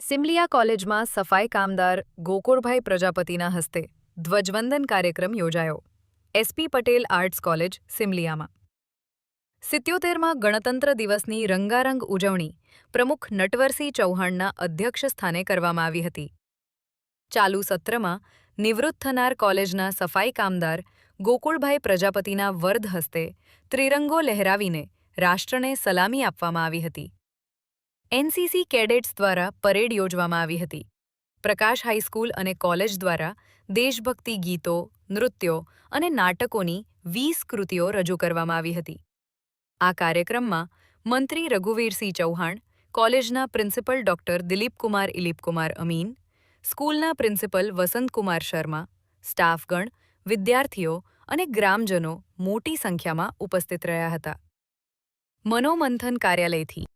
સિમલિયા કોલેજમાં સફાઈ કામદાર ગોકુળભાઈ પ્રજાપતિના હસ્તે ધ્વજવંદન કાર્યક્રમ યોજાયો. એસપી પટેલ આર્ટ્સ કોલેજ, સિમલિયામાં. સિત્યોતેરમાં ગણતંત્ર દિવસની રંગારંગ ઉજવણી પ્રમુખ નટવરસિંહ ચૌહાણના અધ્યક્ષસ્થાને કરવામાં આવી હતી. ચાલુ સત્રમાં નિવૃત્ત થનાર કોલેજના સફાઈ કામદાર ગોકુળભાઈ પ્રજાપતિના વર્ધ હસ્તે ત્રિરંગો લહેરાવીને રાષ્ટ્રને સલામી આપવામાં આવી હતી. એનસીસી કેડેટ્સ દ્વારા પરેડ યોજવામાં આવી હતી. પ્રકાશ હાઈસ્કૂલ અને કોલેજ દ્વારા દેશભક્તિ ગીતો, નૃત્યો અને નાટકોની વીસ કૃતિઓ રજૂ કરવામાં આવી હતી. આ કાર્યક્રમમાં મંત્રી રઘુવીરસિંહ ચૌહાણ, કોલેજના પ્રિન્સિપલ ડોક્ટર દિલીપકુમાર ઇલીપકુમાર અમીન, સ્કૂલના પ્રિન્સિપલ વસંતકુમાર શર્મા, સ્ટાફગણ, વિદ્યાર્થીઓ અને ગ્રામજનો મોટી સંખ્યામાં ઉપસ્થિત રહ્યા હતા. મનોમંથન કાર્યાલયથી